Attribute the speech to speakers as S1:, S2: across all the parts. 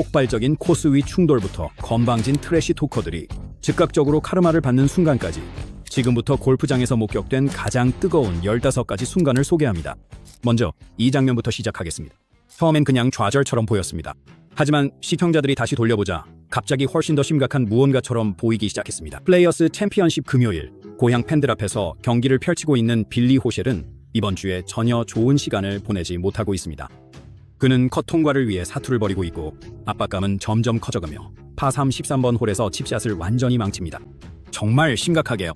S1: 폭발적인 코스 위 충돌부터 건방진 트래시 토커들이 즉각적으로 카르마를 받는 순간까지 지금부터 골프장에서 목격된 가장 뜨거운 15가지 순간을 소개합니다. 먼저 이 장면부터 시작하겠습니다. 처음엔 그냥 좌절처럼 보였습니다. 하지만 시청자들이 다시 돌려보자 갑자기 훨씬 더 심각한 무언가처럼 보이기 시작했습니다. 플레이어스 챔피언십 금요일 고향 팬들 앞에서 경기를 펼치고 있는 빌리 호셸은 이번 주에 전혀 좋은 시간을 보내지 못하고 있습니다. 그는 컷 통과를 위해 사투를 벌이고 있고 압박감은 점점 커져가며 파3 13번 홀에서 칩샷을 완전히 망칩니다. 정말 심각하게요.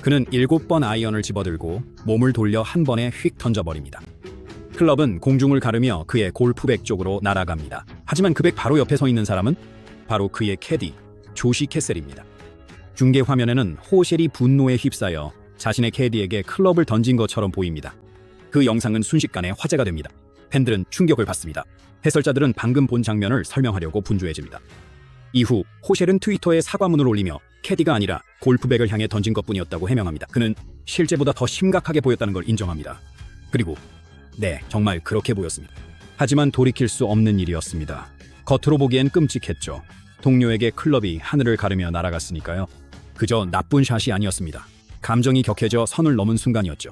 S1: 그는 7번 아이언을 집어들고 몸을 돌려 한 번에 휙 던져버립니다. 클럽은 공중을 가르며 그의 골프백 쪽으로 날아갑니다. 하지만 그 백 바로 옆에 서 있는 사람은 바로 그의 캐디 조시 캐셀입니다. 중계 화면에는 호셸이 분노에 휩싸여 자신의 캐디에게 클럽을 던진 것처럼 보입니다. 그 영상은 순식간에 화제가 됩니다. 팬들은 충격을 받습니다. 해설자들은 방금 본 장면을 설명하려고 분주해집니다. 이후 호셸은 트위터에 사과문을 올리며 캐디가 아니라 골프백을 향해 던진 것뿐이었다고 해명합니다. 그는 실제보다 더 심각하게 보였다는 걸 인정합니다. 그리고 네, 정말 그렇게 보였습니다. 하지만 돌이킬 수 없는 일이었습니다. 겉으로 보기엔 끔찍했죠. 동료에게 클럽이 하늘을 가르며 날아갔으니까요. 그저 나쁜 샷이 아니었습니다. 감정이 격해져 선을 넘은 순간이었죠.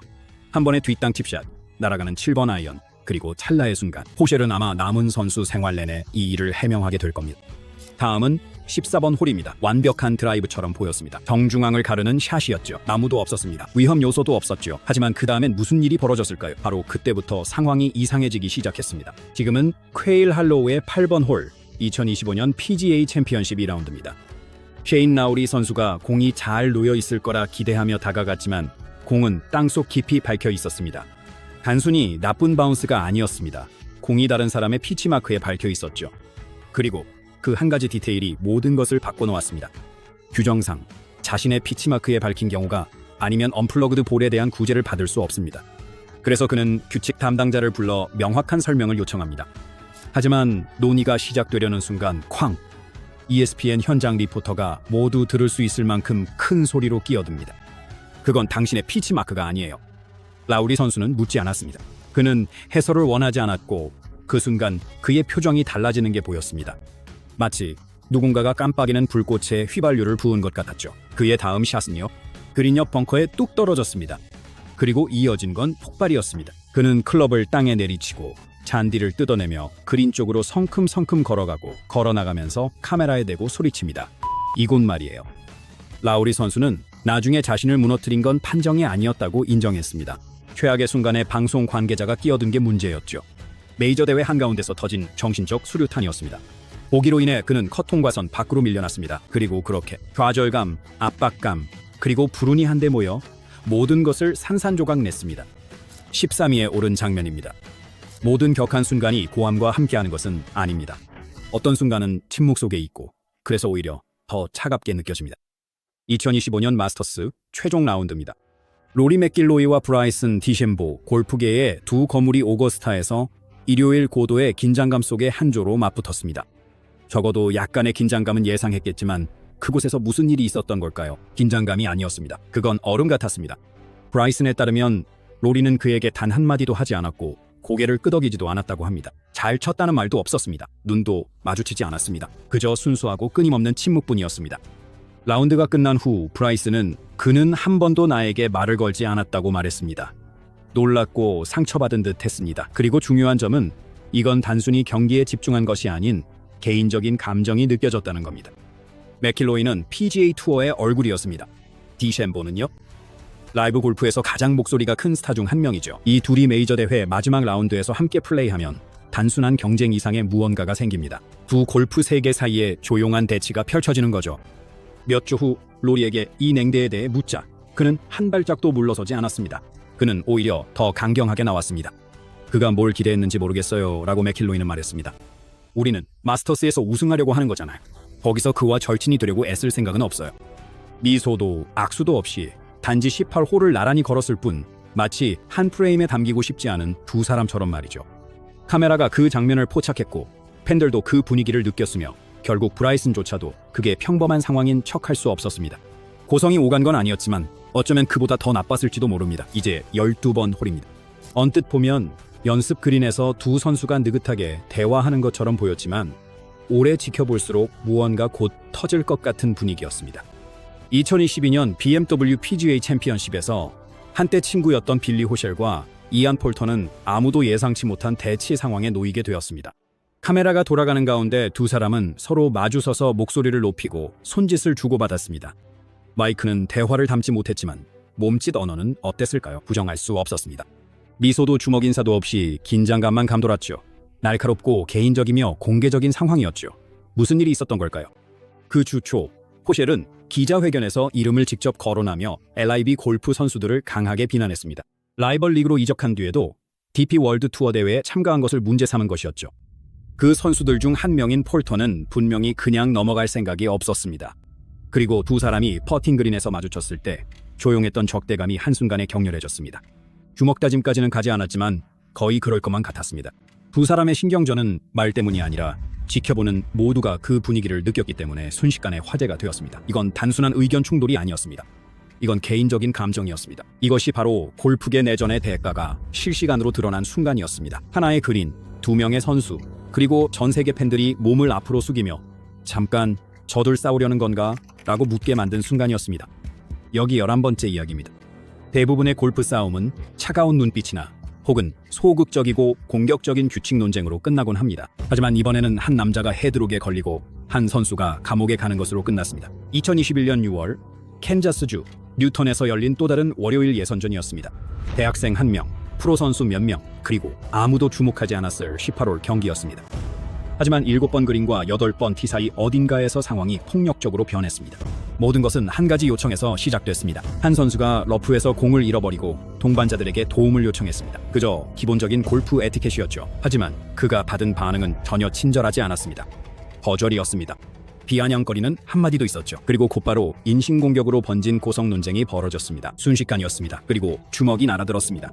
S1: 한 번의 뒷땅 팁샷, 날아가는 7번 아이언, 그리고 찰나의 순간. 호셸은 아마 남은 선수 생활 내내 이 일을 해명하게 될 겁니다. 다음은 14번 홀입니다. 완벽한 드라이브처럼 보였습니다. 정중앙을 가르는 샷이었죠. 나무도 없었습니다. 위험 요소도 없었죠. 하지만 그 다음엔 무슨 일이 벌어졌을까요? 바로 그때부터 상황이 이상해지기 시작했습니다. 지금은 퀘일 할로우의 8번 홀, 2025년 PGA 챔피언십 2라운드입니다. 셰인 라우리 선수가 공이 잘 놓여 있을 거라 기대하며 다가갔지만 공은 땅속 깊이 박혀 있었습니다. 단순히 나쁜 바운스가 아니었습니다. 공이 다른 사람의 피치 마크에 박혀 있었죠. 그리고 그 한 가지 디테일이 모든 것을 바꿔놓았습니다. 규정상 자신의 피치 마크에 밝힌 경우가 아니면 언플러그드 볼에 대한 구제를 받을 수 없습니다. 그래서 그는 규칙 담당자를 불러 명확한 설명을 요청합니다. 하지만 논의가 시작되려는 순간 쾅! ESPN 현장 리포터가 모두 들을 수 있을 만큼 큰 소리로 끼어듭니다. 그건 당신의 피치 마크가 아니에요. 라우리 선수는 묻지 않았습니다. 그는 해설을 원하지 않았고 그 순간 그의 표정이 달라지는 게 보였습니다. 마치 누군가가 깜빡이는 불꽃에 휘발유를 부은 것 같았죠. 그의 다음 샷은요. 그린 옆 벙커에 뚝 떨어졌습니다. 그리고 이어진 건 폭발이었습니다. 그는 클럽을 땅에 내리치고 잔디를 뜯어내며 그린 쪽으로 성큼성큼 걸어가고 걸어나가면서 카메라에 대고 소리칩니다. 이곳 말이에요. 라우리 선수는 나중에 자신을 무너뜨린 건 판정이 아니었다고 인정했습니다. 최악의 순간에 방송 관계자가 끼어든 게 문제였죠. 메이저 대회 한가운데서 터진 정신적 수류탄이었습니다. 보기로 인해 그는 컷 통과선 밖으로 밀려났습니다. 그리고 그렇게 좌절감, 압박감, 그리고 불운이 한데 모여 모든 것을 산산조각 냈습니다. 13위에 오른 장면입니다. 모든 격한 순간이 고함과 함께하는 것은 아닙니다. 어떤 순간은 침묵 속에 있고 그래서 오히려 더 차갑게 느껴집니다. 2025년 마스터스 최종 라운드입니다. 로리 맥길로이와 브라이슨 디셴보 골프계의 두 거물이 오거스타에서 일요일 고도의 긴장감 속에 한 조로 맞붙었습니다. 적어도 약간의 긴장감은 예상했겠지만 그곳에서 무슨 일이 있었던 걸까요? 긴장감이 아니었습니다. 그건 얼음 같았습니다. 브라이슨에 따르면 로리는 그에게 단 한마디도 하지 않았고 고개를 끄덕이지도 않았다고 합니다. 잘 쳤다는 말도 없었습니다. 눈도 마주치지 않았습니다. 그저 순수하고 끊임없는 침묵뿐이었습니다. 라운드가 끝난 후 브라이스는 그는 한 번도 나에게 말을 걸지 않았다고 말했습니다. 놀랐고 상처받은 듯 했습니다. 그리고 중요한 점은 이건 단순히 경기에 집중한 것이 아닌 개인적인 감정이 느껴졌다는 겁니다. 맥킬로이는 PGA 투어의 얼굴이었습니다. 디셴보는요? 라이브 골프에서 가장 목소리가 큰 스타 중 한 명이죠. 이 둘이 메이저 대회 마지막 라운드에서 함께 플레이하면 단순한 경쟁 이상의 무언가가 생깁니다. 두 골프 세계 사이에 조용한 대치가 펼쳐지는 거죠. 몇 주 후 로리에게 이 냉대에 대해 묻자 그는 한 발짝도 물러서지 않았습니다. 그는 오히려 더 강경하게 나왔습니다. 그가 뭘 기대했는지 모르겠어요 라고 맥킬로이는 말했습니다. 우리는 마스터스에서 우승하려고 하는 거잖아요. 거기서 그와 절친이 되려고 애쓸 생각은 없어요. 미소도 악수도 없이 단지 18홀을 나란히 걸었을 뿐 마치 한 프레임에 담기고 싶지 않은 두 사람처럼 말이죠. 카메라가 그 장면을 포착했고 팬들도 그 분위기를 느꼈으며 결국 브라이슨조차도 그게 평범한 상황인 척할 수 없었습니다. 고성이 오간 건 아니었지만 어쩌면 그보다 더 나빴을지도 모릅니다. 이제 12번 홀입니다. 언뜻 보면 연습 그린에서 두 선수가 느긋하게 대화하는 것처럼 보였지만 오래 지켜볼수록 무언가 곧 터질 것 같은 분위기였습니다. 2022년 BMW PGA 챔피언십에서 한때 친구였던 빌리 호셸과 이안 폴터는 아무도 예상치 못한 대치 상황에 놓이게 되었습니다. 카메라가 돌아가는 가운데 두 사람은 서로 마주서서 목소리를 높이고 손짓을 주고받았습니다. 마이크는 대화를 담지 못했지만 몸짓 언어는 어땠을까요? 부정할 수 없었습니다. 미소도 주먹 인사도 없이 긴장감만 감돌았죠. 날카롭고 개인적이며 공개적인 상황이었죠. 무슨 일이 있었던 걸까요? 그 주초, 호셸은 기자회견에서 이름을 직접 거론하며 LIB 골프 선수들을 강하게 비난했습니다. 라이벌 리그로 이적한 뒤에도 DP 월드 투어 대회에 참가한 것을 문제 삼은 것이었죠. 그 선수들 중 한 명인 폴터는 분명히 그냥 넘어갈 생각이 없었습니다. 그리고 두 사람이 퍼팅 그린에서 마주쳤을 때 조용했던 적대감이 한순간에 격렬해졌습니다. 주먹 다짐까지는 가지 않았지만 거의 그럴 것만 같았습니다. 두 사람의 신경전은 말 때문이 아니라 지켜보는 모두가 그 분위기를 느꼈기 때문에 순식간에 화제가 되었습니다. 이건 단순한 의견 충돌이 아니었습니다. 이건 개인적인 감정이었습니다. 이것이 바로 골프계 내전의 대가가 실시간으로 드러난 순간이었습니다. 하나의 그린, 두 명의 선수, 그리고 전 세계 팬들이 몸을 앞으로 숙이며 잠깐 저들 싸우려는 건가? 라고 묻게 만든 순간이었습니다. 여기 11번째 이야기입니다. 대부분의 골프 싸움은 차가운 눈빛이나 혹은 소극적이고 공격적인 규칙 논쟁으로 끝나곤 합니다. 하지만 이번에는 한 남자가 헤드록에 걸리고 한 선수가 감옥에 가는 것으로 끝났습니다. 2021년 6월 캔자스주 뉴턴에서 열린 또 다른 월요일 예선전이었습니다. 대학생 한 명, 프로 선수 몇 명, 그리고 아무도 주목하지 않았을 18홀 경기였습니다. 하지만 7번 그린과 8번 티 사이 어딘가에서 상황이 폭력적으로 변했습니다. 모든 것은 한 가지 요청에서 시작됐습니다. 한 선수가 러프에서 공을 잃어버리고 동반자들에게 도움을 요청했습니다. 그저 기본적인 골프 에티켓이었죠. 하지만 그가 받은 반응은 전혀 친절하지 않았습니다. 거절이었습니다. 비아냥거리는 한마디도 있었죠. 그리고 곧바로 인신공격으로 번진 고성 논쟁이 벌어졌습니다. 순식간이었습니다. 그리고 주먹이 날아들었습니다.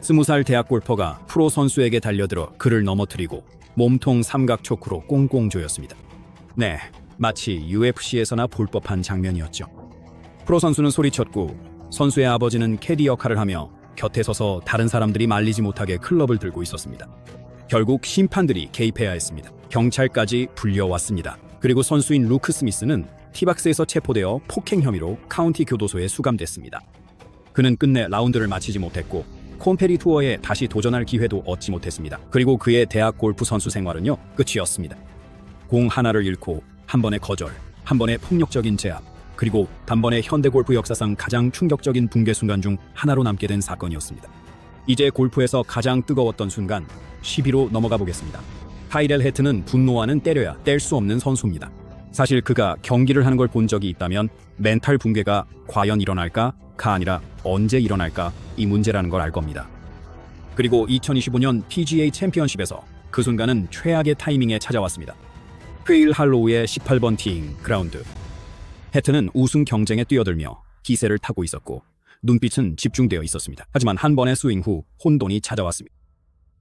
S1: 스무 살 대학 골퍼가 프로 선수에게 달려들어 그를 넘어뜨리고 몸통 삼각 초크로 꽁꽁 조였습니다. 네, 마치 UFC에서나 볼 법한 장면이었죠. 프로 선수는 소리쳤고 선수의 아버지는 캐디 역할을 하며 곁에 서서 다른 사람들이 말리지 못하게 클럽을 들고 있었습니다. 결국 심판들이 개입해야 했습니다. 경찰까지 불려왔습니다. 그리고 선수인 루크 스미스는 티박스에서 체포되어 폭행 혐의로 카운티 교도소에 수감됐습니다. 그는 끝내 라운드를 마치지 못했고 콤페리 투어에 다시 도전할 기회도 얻지 못했습니다. 그리고 그의 대학 골프 선수 생활은요 끝이었습니다. 공 하나를 잃고 한 번의 거절, 한 번의 폭력적인 제압, 그리고 단번에 현대 골프 역사상 가장 충격적인 붕괴 순간 중 하나로 남게 된 사건이었습니다. 이제 골프에서 가장 뜨거웠던 순간 10위로 넘어가 보겠습니다. 타이렐 헤트는 분노와는 때려야 뗄 수 없는 선수입니다. 사실 그가 경기를 하는 걸 본 적이 있다면 멘탈 붕괴가 과연 일어날까? 가 아니라 언제 일어날까? 이 문제라는 걸 알 겁니다. 그리고 2025년 PGA 챔피언십에서 그 순간은 최악의 타이밍에 찾아왔습니다. 페일 할로우의 18번 티잉 그라운드. 헤트는 우승 경쟁에 뛰어들며 기세를 타고 있었고 눈빛은 집중되어 있었습니다. 하지만 한 번의 스윙 후 혼돈이 찾아왔습니다.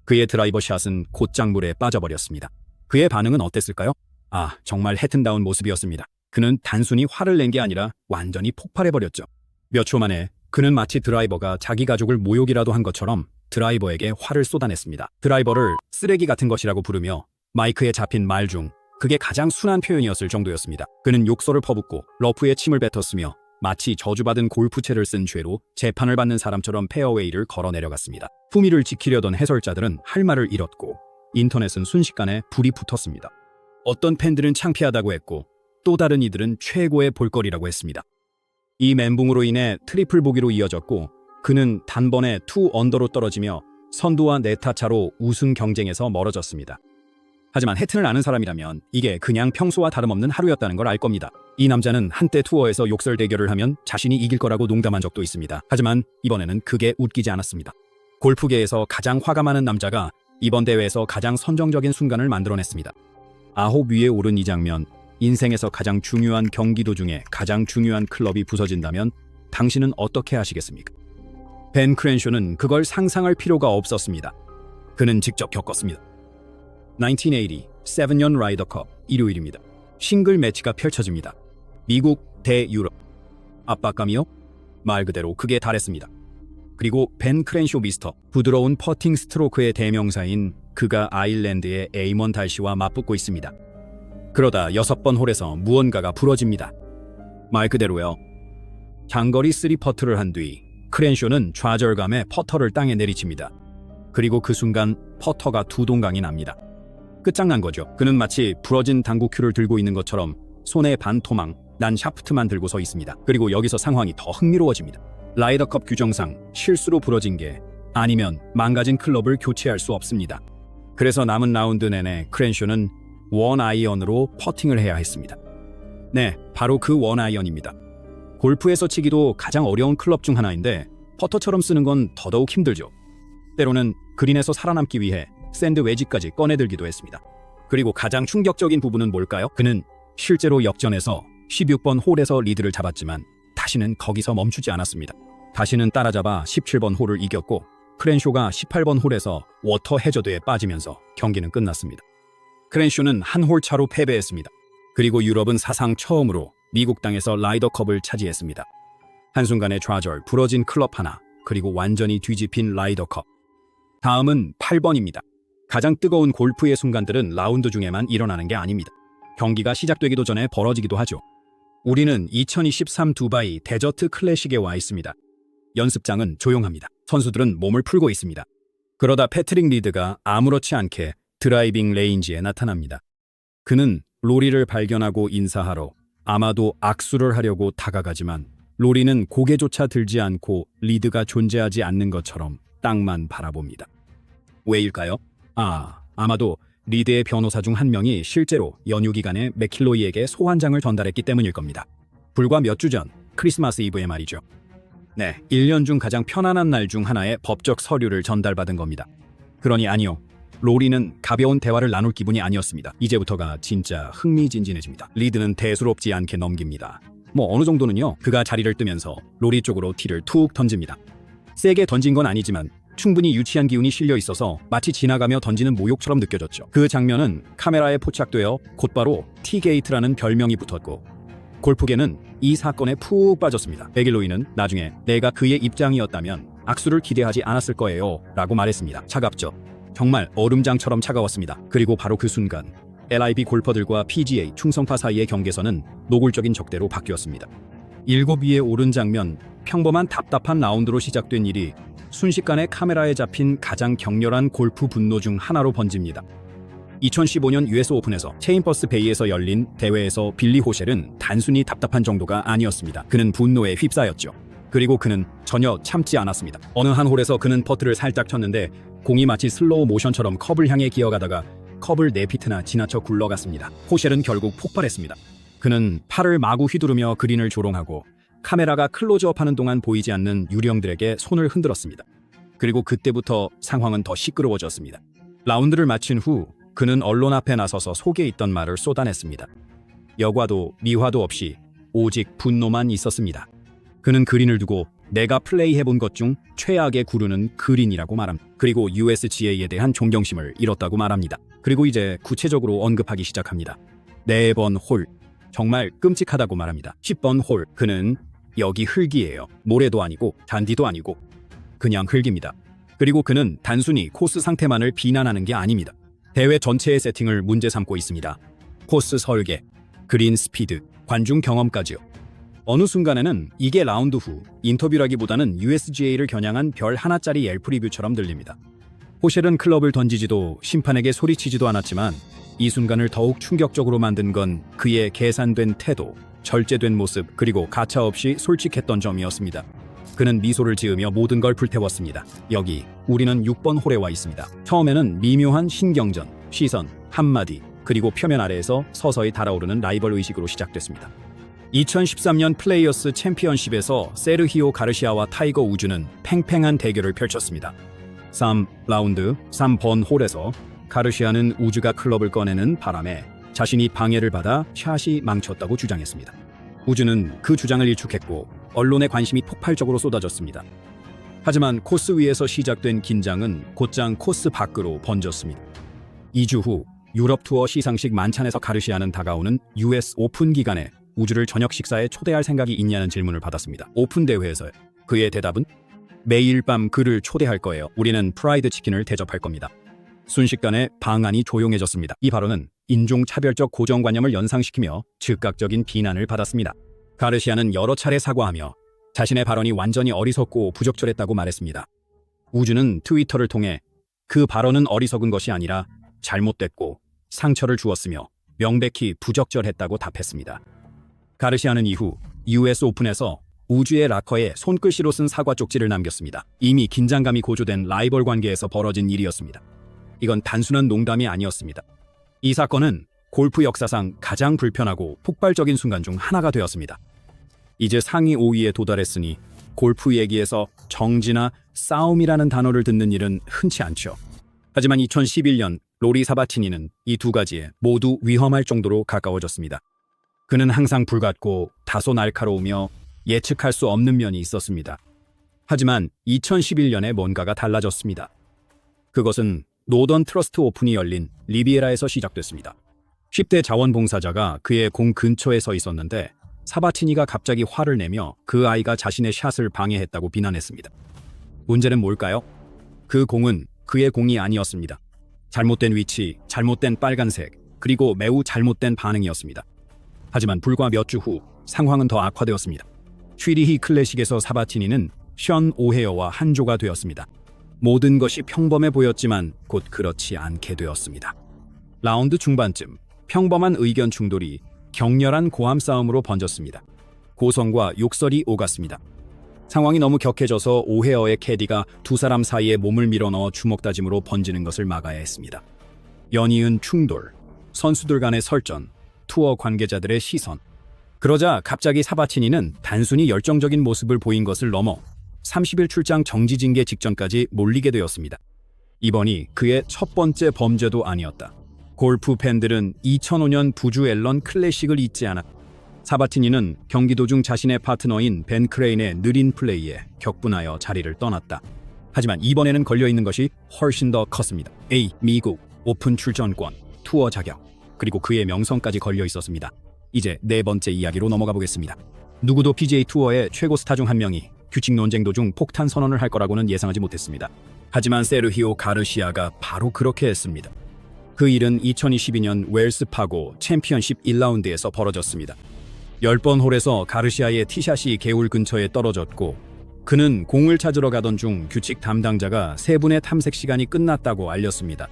S1: 그의 드라이버 샷은 곧장 물에 빠져버렸습니다. 그의 반응은 어땠을까요? 아, 정말 헤튼다운 모습이었습니다. 그는 단순히 화를 낸 게 아니라 완전히 폭발해버렸죠. 몇 초 만에 그는 마치 드라이버가 자기 가족을 모욕이라도 한 것처럼 드라이버에게 화를 쏟아냈습니다. 드라이버를 쓰레기 같은 것이라고 부르며 마이크에 잡힌 말 중 그게 가장 순한 표현이었을 정도였습니다. 그는 욕설을 퍼붓고 러프에 침을 뱉었으며 마치 저주받은 골프채를 쓴 죄로 재판을 받는 사람처럼 페어웨이를 걸어 내려갔습니다. 품위를 지키려던 해설자들은 할 말을 잃었고 인터넷은 순식간에 불이 붙었습니다. 어떤 팬들은 창피하다고 했고 또 다른 이들은 최고의 볼거리라고 했습니다. 이 멘붕으로 인해 트리플 보기로 이어졌고 그는 단번에 투 언더로 떨어지며 선두와 네타 차로 우승 경쟁에서 멀어졌습니다. 하지만 해튼을 아는 사람이라면 이게 그냥 평소와 다름없는 하루였다는 걸 알 겁니다. 이 남자는 한때 투어에서 욕설 대결을 하면 자신이 이길 거라고 농담한 적도 있습니다. 하지만 이번에는 그게 웃기지 않았습니다. 골프계에서 가장 화가 많은 남자가 이번 대회에서 가장 선정적인 순간을 만들어냈습니다. 아홉 위에 오른 이 장면, 인생에서 가장 중요한 경기 도중에 가장 중요한 클럽이 부서진다면 당신은 어떻게 하시겠습니까? 벤 크랜쇼는 그걸 상상할 필요가 없었습니다. 그는 직접 겪었습니다. 1980 7년 라이더컵 일요일입니다. 싱글 매치가 펼쳐집니다. 미국 대 유럽. 압박감이요? 말 그대로 그게 달했습니다. 그리고 벤 크랜쇼 미스터 부드러운 퍼팅 스트로크의 대명사인 그가 아일랜드의 에이먼 달시와 맞붙고 있습니다. 그러다 여섯 번 홀에서 무언가가 부러집니다. 말 그대로요. 장거리 3퍼트를 한 뒤 크렌쇼는 좌절감에 퍼터를 땅에 내리칩니다. 그리고 그 순간 퍼터가 두 동강이 납니다. 끝장난 거죠. 그는 마치 부러진 당구 큐를 들고 있는 것처럼 손에 반토막 난 샤프트만 들고 서 있습니다. 그리고 여기서 상황이 더 흥미로워집니다. 라이더컵 규정상 실수로 부러진 게 아니면 망가진 클럽을 교체할 수 없습니다. 그래서 남은 라운드 내내 크렌쇼는 원 아이언으로 퍼팅을 해야 했습니다. 네, 바로 그 원 아이언입니다. 골프에서 치기도 가장 어려운 클럽 중 하나인데 퍼터처럼 쓰는 건 더더욱 힘들죠. 때로는 그린에서 살아남기 위해 샌드 웨지까지 꺼내들기도 했습니다. 그리고 가장 충격적인 부분은 뭘까요? 그는 실제로 역전에서 16번 홀에서 리드를 잡았지만 다시는 거기서 멈추지 않았습니다. 다시는 따라잡아 17번 홀을 이겼고 크렌쇼가 18번 홀에서 워터 해저드에 빠지면서 경기는 끝났습니다. 크렌쇼는 한 홀 차로 패배했습니다. 그리고 유럽은 사상 처음으로 미국 땅에서 라이더컵을 차지했습니다. 한순간의 좌절, 부러진 클럽 하나, 그리고 완전히 뒤집힌 라이더컵. 다음은 8번입니다. 가장 뜨거운 골프의 순간들은 라운드 중에만 일어나는 게 아닙니다. 경기가 시작되기도 전에 벌어지기도 하죠. 우리는 2023 두바이 데저트 클래식에 와 있습니다. 연습장은 조용합니다. 선수들은 몸을 풀고 있습니다. 그러다 패트릭 리드가 아무렇지 않게 드라이빙 레인지에 나타납니다. 그는 로리를 발견하고 인사하러 아마도 악수를 하려고 다가가지만 로리는 고개조차 들지 않고 리드가 존재하지 않는 것처럼 땅만 바라봅니다. 왜일까요? 아, 아마도 리드의 변호사 중 한 명이 실제로 연휴 기간에 맥킬로이에게 소환장을 전달했기 때문일 겁니다. 불과 몇 주 전 크리스마스 이브에 말이죠. 네, 1년 중 가장 편안한 날 중 하나의 법적 서류를 전달받은 겁니다. 그러니 아니요. 로리는 가벼운 대화를 나눌 기분이 아니었습니다. 이제부터가 진짜 흥미진진해집니다. 리드는 대수롭지 않게 넘깁니다. 뭐 어느 정도는요. 그가 자리를 뜨면서 로리 쪽으로 티를 툭 던집니다. 세게 던진 건 아니지만 충분히 유치한 기운이 실려 있어서 마치 지나가며 던지는 모욕처럼 느껴졌죠. 그 장면은 카메라에 포착되어 곧바로 티게이트라는 별명이 붙었고 골프계는 이 사건에 푹 빠졌습니다. 베길로이는 나중에 내가 그의 입장이었다면 악수를 기대하지 않았을 거예요 라고 말했습니다. 차갑죠. 정말 얼음장처럼 차가웠습니다. 그리고 바로 그 순간 LIB 골퍼들과 PGA 충성파 사이의 경계선은 노골적인 적대로 바뀌었습니다. 일곱 위에 오른 장면, 평범한 답답한 라운드로 시작된 일이 순식간에 카메라에 잡힌 가장 격렬한 골프 분노 중 하나로 번집니다. 2015년 US 오픈에서 체인버스 베이에서 열린 대회에서 빌리 호셸은 단순히 답답한 정도가 아니었습니다. 그는 분노에 휩싸였죠. 그리고 그는 전혀 참지 않았습니다. 어느 한 홀에서 그는 퍼트를 살짝 쳤는데 공이 마치 슬로우 모션처럼 컵을 향해 기어가다가 컵을 네 피트나 지나쳐 굴러갔습니다. 호셸은 결국 폭발했습니다. 그는 팔을 마구 휘두르며 그린을 조롱하고 카메라가 클로즈업하는 동안 보이지 않는 유령들에게 손을 흔들었습니다. 그리고 그때부터 상황은 더 시끄러워졌습니다. 라운드를 마친 후 그는 언론 앞에 나서서 속에 있던 말을 쏟아냈습니다. 여과도 미화도 없이 오직 분노만 있었습니다. 그는 그린을 두고 내가 플레이해본 것 중 최악의 구르는 그린이라고 말합니다. 그리고 USGA에 대한 존경심을 잃었다고 말합니다. 그리고 이제 구체적으로 언급하기 시작합니다. 네 번 홀. 정말 끔찍하다고 말합니다. 10번 홀. 그는 여기 흙이에요. 모래도 아니고 잔디도 아니고 그냥 흙입니다. 그리고 그는 단순히 코스 상태만을 비난하는 게 아닙니다. 대회 전체의 세팅을 문제 삼고 있습니다. 코스 설계, 그린 스피드, 관중 경험까지요. 어느 순간에는 이게 라운드 후 인터뷰라기보다는 USGA를 겨냥한 별 하나짜리 엘프 리뷰처럼 들립니다. 호셸은 클럽을 던지지도 심판에게 소리치지도 않았지만 이 순간을 더욱 충격적으로 만든 건 그의 계산된 태도, 절제된 모습, 그리고 가차 없이 솔직했던 점이었습니다. 그는 미소를 지으며 모든 걸 불태웠습니다. 여기 우리는 6번 홀에 와 있습니다. 처음에는 미묘한 신경전, 시선, 한마디, 그리고 표면 아래에서 서서히 달아오르는 라이벌 의식으로 시작됐습니다. 2013년 플레이어스 챔피언십에서 세르히오 가르시아와 타이거 우즈는 팽팽한 대결을 펼쳤습니다. 3라운드 3번 홀에서 가르시아는 우즈가 클럽을 꺼내는 바람에 자신이 방해를 받아 샷이 망쳤다고 주장했습니다. 우즈는 그 주장을 일축했고 언론의 관심이 폭발적으로 쏟아졌습니다. 하지만 코스 위에서 시작된 긴장은 곧장 코스 밖으로 번졌습니다. 2주 후 유럽 투어 시상식 만찬에서 가르시아는 다가오는 US 오픈 기간에 우주를 저녁 식사에 초대할 생각이 있냐는 질문을 받았습니다. 오픈 대회에서 그의 대답은 매일 밤 그를 초대할 거예요. 우리는 프라이드 치킨을 대접할 겁니다. 순식간에 방안이 조용해졌습니다. 이 발언은 인종차별적 고정관념을 연상시키며 즉각적인 비난을 받았습니다. 가르시아는 여러 차례 사과하며 자신의 발언이 완전히 어리석고 부적절했다고 말했습니다. 우주는 트위터를 통해 그 발언은 어리석은 것이 아니라 잘못됐고 상처를 주었으며 명백히 부적절했다고 답했습니다. 가르시아는 이후 US 오픈에서 우주의 락커에 손글씨로 쓴 사과 쪽지를 남겼습니다. 이미 긴장감이 고조된 라이벌 관계에서 벌어진 일이었습니다. 이건 단순한 농담이 아니었습니다. 이 사건은 골프 역사상 가장 불편하고 폭발적인 순간 중 하나가 되었습니다. 이제 상위 5위에 도달했으니 골프 얘기에서 정지나 싸움이라는 단어를 듣는 일은 흔치 않죠. 하지만 2011년 로리 사바치니는 이 두 가지에 모두 위험할 정도로 가까워졌습니다. 그는 항상 불같고 다소 날카로우며 예측할 수 없는 면이 있었습니다. 하지만 2011년에 뭔가가 달라졌습니다. 그것은 노던 트러스트 오픈이 열린 리비에라에서 시작됐습니다. 10대 자원봉사자가 그의 공 근처에 서 있었는데 사바티니가 갑자기 화를 내며 그 아이가 자신의 샷을 방해했다고 비난했습니다. 문제는 뭘까요? 그 공은 그의 공이 아니었습니다. 잘못된 위치, 잘못된 빨간색, 그리고 매우 잘못된 반응이었습니다. 하지만 불과 몇 주 후 상황은 더 악화되었습니다. 취리히 클래식에서 사바티니는 션 오헤어와 한조가 되었습니다. 모든 것이 평범해 보였지만 곧 그렇지 않게 되었습니다. 라운드 중반쯤 평범한 의견 충돌이 격렬한 고함 싸움으로 번졌습니다. 고성과 욕설이 오갔습니다. 상황이 너무 격해져서 오헤어의 캐디가 두 사람 사이에 몸을 밀어넣어 주먹 다짐으로 번지는 것을 막아야 했습니다. 연이은 충돌, 선수들 간의 설전, 투어 관계자들의 시선. 그러자 갑자기 사바치니는 단순히 열정적인 모습을 보인 것을 넘어 30일 출장 정지 징계 직전까지 몰리게 되었습니다. 이번이 그의 첫 번째 범죄도 아니었다. 골프 팬들은 2005년 부주 앨런 클래식을 잊지 않았. 사바티니는 경기 도중 자신의 파트너인 벤 크레인의 느린 플레이에 격분하여 자리를 떠났다. 하지만 이번에는 걸려 있는 것이 훨씬 더 컸습니다. A. 미국 오픈 출전권, 투어 자격, 그리고 그의 명성까지 걸려 있었습니다. 이제 네 번째 이야기로 넘어가 보겠습니다. 누구도 PGA 투어의 최고 스타 중 한 명이 규칙 논쟁 도중 폭탄 선언을 할 거라고는 예상하지 못했습니다. 하지만 세르히오 가르시아가 바로 그렇게 했습니다. 그 일은 2022년 웰스 파고 챔피언십 1라운드에서 벌어졌습니다. 10번 홀에서 가르시아의 티샷이 개울 근처에 떨어졌고 그는 공을 찾으러 가던 중 규칙 담당자가 세 분의 탐색 시간이 끝났다고 알렸습니다.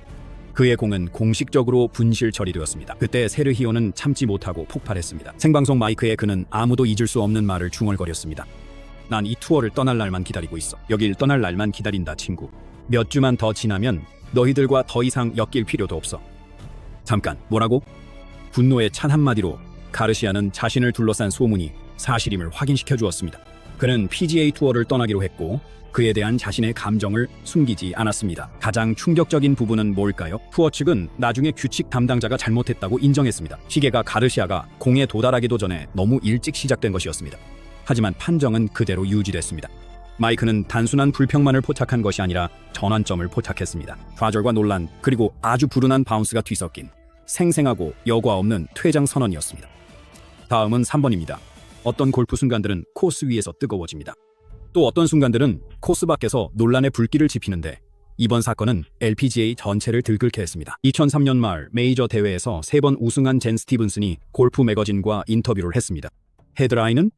S1: 그의 공은 공식적으로 분실 처리되었습니다. 그때 세르히오는 참지 못하고 폭발했습니다. 생방송 마이크에 그는 아무도 잊을 수 없는 말을 중얼거렸습니다. 난 이 투어를 떠날 날만 기다리고 있어. 여길 떠날 날만 기다린다, 친구. 몇 주만 더 지나면 너희들과 더 이상 엮일 필요도 없어. 잠깐, 뭐라고? 분노의 찬 한마디로 가르시아는 자신을 둘러싼 소문이 사실임을 확인시켜 주었습니다. 그는 PGA 투어를 떠나기로 했고 그에 대한 자신의 감정을 숨기지 않았습니다. 가장 충격적인 부분은 뭘까요? 투어 측은 나중에 규칙 담당자가 잘못했다고 인정했습니다. 시계가 가르시아가 공에 도달하기도 전에 너무 일찍 시작된 것이었습니다. 하지만 판정은 그대로 유지됐습니다. 마이크는 단순한 불평만을 포착한 것이 아니라 전환점을 포착했습니다. 좌절과 논란 그리고 아주 불운한 바운스가 뒤섞인 생생하고 여과 없는 퇴장 선언이었습니다. 다음은 3번입니다. 어떤 골프 순간들은 코스 위에서 뜨거워집니다. 또 어떤 순간들은 코스 밖에서 논란의 불길을 지피는데 이번 사건은 LPGA 전체를 들끓게 했습니다. 2003년 말 메이저 대회에서 세 번 우승한 젠 스티븐슨이 골프 매거진과 인터뷰를 했습니다. 헤드라인은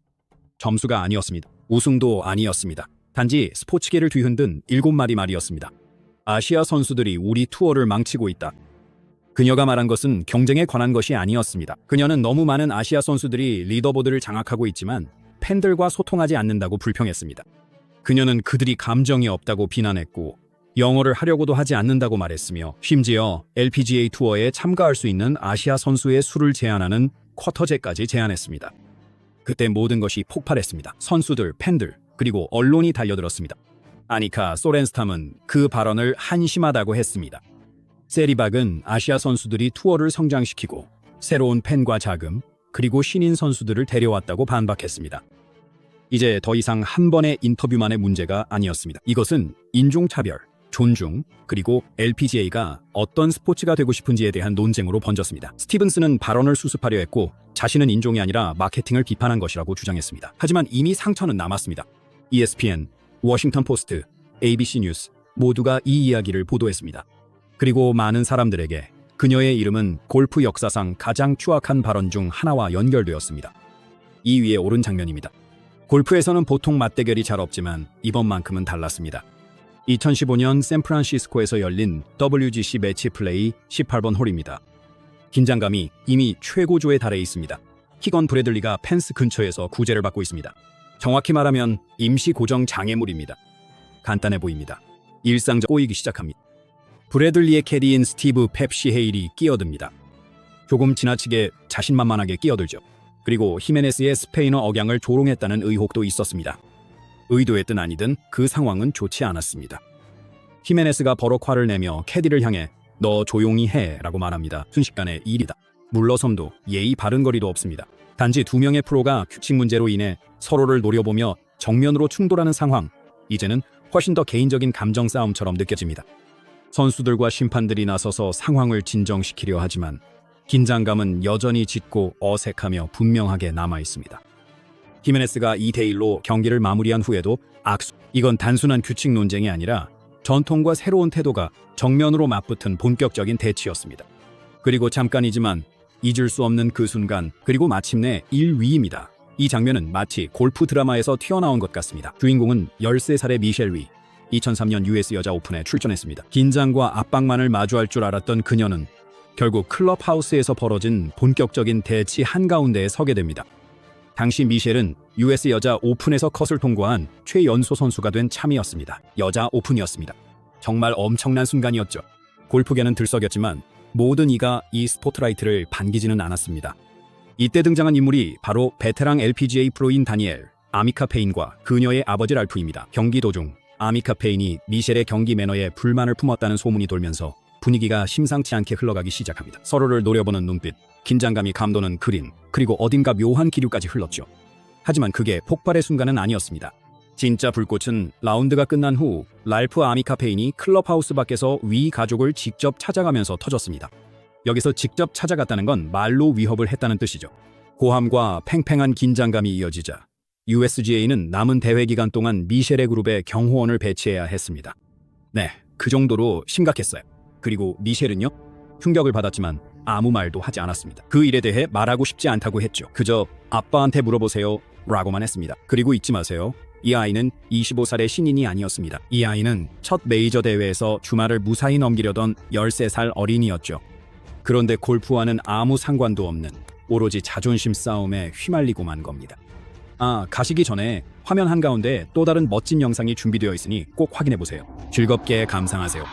S1: 점수가 아니었습니다. 우승도 아니었습니다. 단지 스포츠계를 뒤흔든 일곱 마디 말이었습니다. 아시아 선수들이 우리 투어를 망치고 있다. 그녀가 말한 것은 경쟁에 관한 것이 아니었습니다. 그녀는 너무 많은 아시아 선수들이 리더보드를 장악하고 있지만 팬들과 소통하지 않는다고 불평했습니다. 그녀는 그들이 감정이 없다고 비난했고 영어를 하려고도 하지 않는다고 말했으며 심지어 LPGA 투어에 참가할 수 있는 아시아 선수의 수를 제한하는 쿼터제까지 제안했습니다. 그때 모든 것이 폭발했습니다. 선수들, 팬들, 그리고 언론이 달려들었습니다. 아니카 소렌스탐은 그 발언을 한심하다고 했습니다. 세리박은 아시아 선수들이 투어를 성장시키고 새로운 팬과 자금, 그리고 신인 선수들을 데려왔다고 반박했습니다. 이제 더 이상 한 번의 인터뷰만의 문제가 아니었습니다. 이것은 인종차별, 존중, 그리고 LPGA가 어떤 스포츠가 되고 싶은지에 대한 논쟁으로 번졌습니다. 스티븐스는 발언을 수습하려 했고 자신은 인종이 아니라 마케팅을 비판한 것이라고 주장했습니다. 하지만 이미 상처는 남았습니다. ESPN, 워싱턴 포스트, ABC 뉴스 모두가 이 이야기를 보도했습니다. 그리고 많은 사람들에게 그녀의 이름은 골프 역사상 가장 추악한 발언 중 하나와 연결되었습니다. 이 위에 오른 장면입니다. 골프에서는 보통 맞대결이 잘 없지만 이번만큼은 달랐습니다. 2015년 샌프란시스코에서 열린 WGC 매치 플레이 18번 홀입니다. 긴장감이 이미 최고조에 달해 있습니다. 키건 브래들리가 펜스 근처에서 구제를 받고 있습니다. 정확히 말하면 임시 고정 장애물입니다. 간단해 보입니다. 일상적 꼬이기 시작합니다. 브래들리의 캐디인 스티브 펩시 헤일이 끼어듭니다. 조금 지나치게 자신만만하게 끼어들죠. 그리고 히메네스의 스페인어 억양을 조롱했다는 의혹도 있었습니다. 의도했든 아니든 그 상황은 좋지 않았습니다. 히메네스가 버럭 화를 내며 캐디를 향해 너 조용히 해 라고 말합니다. 순식간에 일이다. 물러섬도 예의 바른 거리도 없습니다. 단지 두 명의 프로가 규칙 문제로 인해 서로를 노려보며 정면으로 충돌하는 상황. 이제는 훨씬 더 개인적인 감정 싸움처럼 느껴집니다. 선수들과 심판들이 나서서 상황을 진정시키려 하지만 긴장감은 여전히 짙고 어색하며 분명하게 남아 있습니다. 히메네스가 2대1로 경기를 마무리한 후에도 악수. 이건 단순한 규칙 논쟁이 아니라 전통과 새로운 태도가 정면으로 맞붙은 본격적인 대치였습니다. 그리고 잠깐이지만 잊을 수 없는 그 순간, 그리고 마침내 1위입니다. 이 장면은 마치 골프 드라마에서 튀어나온 것 같습니다. 주인공은 13살의 미셸 위. 2003년 US 여자 오픈에 출전했습니다. 긴장과 압박만을 마주할 줄 알았던 그녀는 결국 클럽하우스에서 벌어진 본격적인 대치 한가운데에 서게 됩니다. 당시 미셸은 US 여자 오픈에서 컷을 통과한 최연소 선수가 된 참이었습니다. 여자 오픈이었습니다. 정말 엄청난 순간이었죠. 골프계는 들썩였지만 모든 이가 이 스포트라이트를 반기지는 않았습니다. 이때 등장한 인물이 바로 베테랑 LPGA 프로인 다니엘 아미카 페인과 그녀의 아버지 랄프입니다. 경기 도중 아미카 페인이 미셸의 경기 매너에 불만을 품었다는 소문이 돌면서 분위기가 심상치 않게 흘러가기 시작합니다. 서로를 노려보는 눈빛, 긴장감이 감도는 그림, 그리고 어딘가 묘한 기류까지 흘렀죠. 하지만 그게 폭발의 순간은 아니었습니다. 진짜 불꽃은 라운드가 끝난 후 랄프 아미카 페인이 클럽하우스 밖에서 위 가족을 직접 찾아가면서 터졌습니다. 여기서 직접 찾아갔다는 건 말로 위협을 했다는 뜻이죠. 고함과 팽팽한 긴장감이 이어지자 USGA는 남은 대회 기간 동안 미셸의 그룹에 경호원을 배치해야 했습니다. 네, 그 정도로 심각했어요. 그리고 미셸은요? 충격을 받았지만 아무 말도 하지 않았습니다. 그 일에 대해 말하고 싶지 않다고 했죠. 그저 아빠한테 물어보세요. 라고만 했습니다. 그리고 잊지 마세요. 이 아이는 25살의 신인이 아니었습니다. 이 아이는 첫 메이저 대회에서 주말을 무사히 넘기려던 13살 어린이였죠. 그런데 골프와는 아무 상관도 없는 오로지 자존심 싸움에 휘말리고 만 겁니다. 아, 가시기 전에 화면 한가운데 또 다른 멋진 영상이 준비되어 있으니 꼭 확인해 보세요. 즐겁게 감상하세요.